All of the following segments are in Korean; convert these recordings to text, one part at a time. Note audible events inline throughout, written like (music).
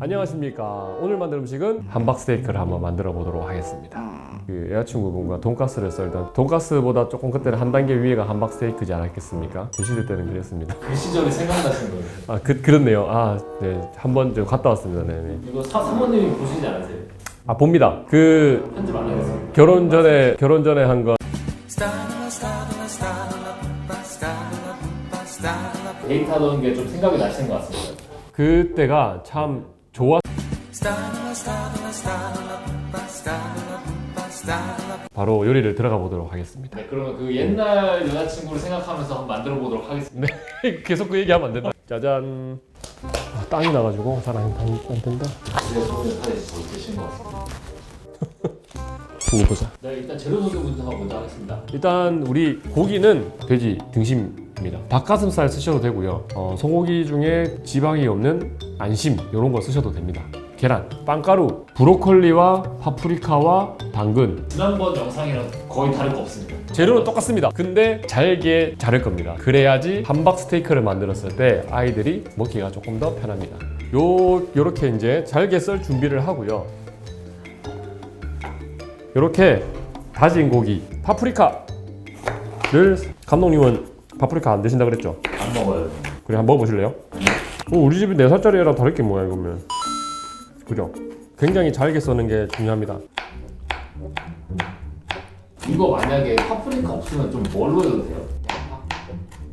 안녕하십니까. 오늘 만들 음식은 함박 스테이크를 한번 만들어 보도록 하겠습니다. 그 여자친구분과 돈가스를 썰던 돈가스보다 조금 그때는 한 단계 위에가 함박 스테이크지 않았겠습니까? 제 시대 때는 그랬습니다. 그 시절이 생각나신 거예요. 아, 그, 그렇네요. 아, 네. 한번 좀 갔다 왔습니다. 네네. 이거 사, 사모님이 보시지 않으세요? 아, 봅니다. 그 편집 안 하겠어요. 결혼 전에, 결혼 전에 한건 데이트하던 게 좀 생각이 나시는 것 같습니다. 그때가 참 좋았 바로 요리를 들어가 보도록 하겠습니다. 네, 그러면 그 옛날 여자친구를 생각하면서 한번 만들어 보도록 하겠습니다. (laughs) 계속 그 얘기하면 안 된다. 짜잔. 아, 땅이 나가지고 잘안안 된다. 제 손에 팔이 잘 계신 것 같습니다. (laughs) 두고 보자. 네, 일단 재료 소개부터 먼저 하겠습니다. 일단 우리 고기는 돼지 등심 입니다. 닭가슴살 쓰셔도 되고요. 어, 소고기 중에 지방이 없는 안심 이런 거 쓰셔도 됩니다. 계란, 빵가루, 브로콜리와 파프리카와 당근. 지난번 영상이랑 거의 다를 거 없습니다. 재료는 똑같습니다. 근데 잘게 자를 겁니다. 그래야지 함박 스테이크를 만들었을 때 아이들이 먹기가 조금 더 편합니다. 요 요렇게 이제 잘게 썰 준비를 하고요. 요렇게 다진 고기, 파프리카를 감독님은 파프리카 안 드신다 그랬죠? 안 먹어요. 그래 한번 먹어보실래요? 어, 우리 집이 4살짜리 애랑 다를 게 뭐야 이거면 그죠? 굉장히 잘게 써는 게 중요합니다 이거 만약에 파프리카 없으면 좀 뭘로 해도 돼요?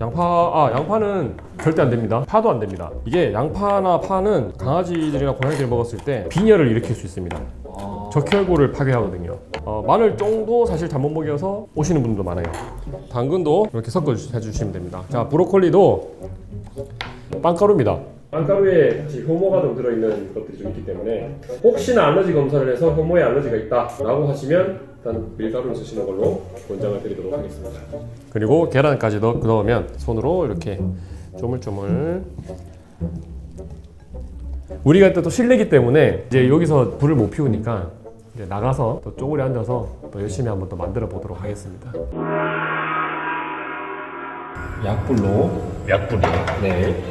양파 아 양파는 절대 안 됩니다 파도 안 됩니다 이게 양파나 파는 강아지들이나 고양이들이 먹었을 때 빈혈을 일으킬 수 있습니다 아, 적혈구를 파괴하거든요 어, 마늘 쫑도 사실 잘못 먹여서 오시는 분도 많아요. 당근도 이렇게 섞어 해주시면 됩니다. 자 브로콜리도 빵가루입니다. 빵가루에 같이 효모가 좀 들어있는 것들이 좀 있기 때문에 혹시나 알러지 검사를 해서 효모에 알러지가 있다라고 하시면 일단 밀가루를 쓰시는 걸로 권장을 드리도록 하겠습니다. 그리고 계란까지 넣, 넣으면 손으로 이렇게 조물조물. 우리가 또 실내기 때문에 이제 여기서 불을 못 피우니까 이제 나가서 또 쪼그려 앉아서 또 열심히 한번 또 만들어 보도록 하겠습니다. 약불로 약불이요? 네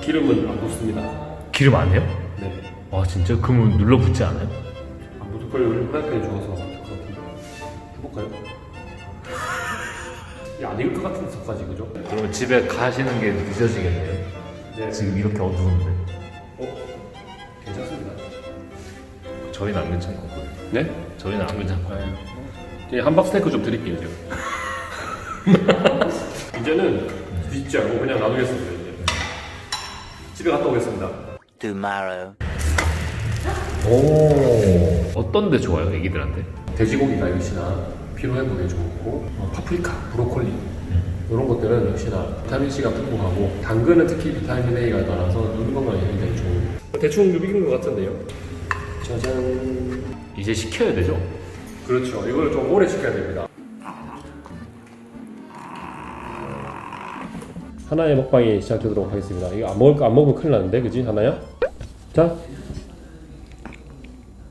기름은 안 붓습니다. 기름 안 해요? 네. 아 진짜? 그러면 눌러붙지 않아요? 안 붓을 걸 우리 프라이팬에 주워서 해볼까요? 안 익을 것 같은 속까지 그죠? 그러면 집에 가시는 게 늦어지겠네요 네. 지금 이렇게 어두운데 어. 저희는 안 괜찮고 네? 저희는 안 괜찮고 네, 함박 스테이크 좀 드릴게요, 제가. (laughs) 이제는 뒤집지 않고 그냥 놔두겠습니다, 이제. 집에 갔다 오겠습니다. tomorrow. 오 어떤 데 좋아요 애기들한테? 돼지고기가 역시나 피로회 복에 좋고, 어, 파프리카, 브로콜리, 이런 것들은 역시나 비타민C가 풍부하고, 당근은 특히 비타민 A가 많아서 눈 건강에 굉장히 좋은. 대충 누비긴 것 같은데요. 짜잔. 이제 식혀야 되죠? 그렇죠. 이걸 좀 오래 식혀야 됩니다. 하나의 먹방이 시작되도록 하겠습니다. 이거 안 먹을 안 먹으면 큰일 나는데, 그지 하나야? 자,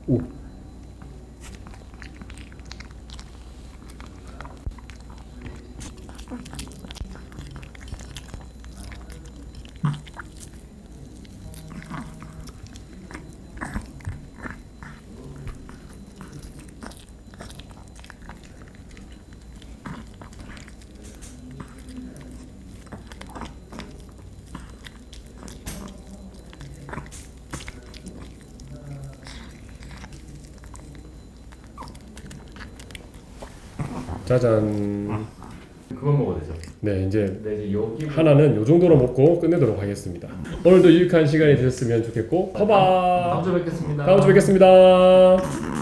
오. 짜잔. 그건 먹어도 되죠 네, 이제 네, 이제 여기 하나는 요 정도로 먹고 끝내도록 하겠습니다. 오늘도 유익한 시간이 되셨으면 좋겠고, 다음 봐봐. 주에 뵙겠습니다. 다음 주에 뵙겠습니다.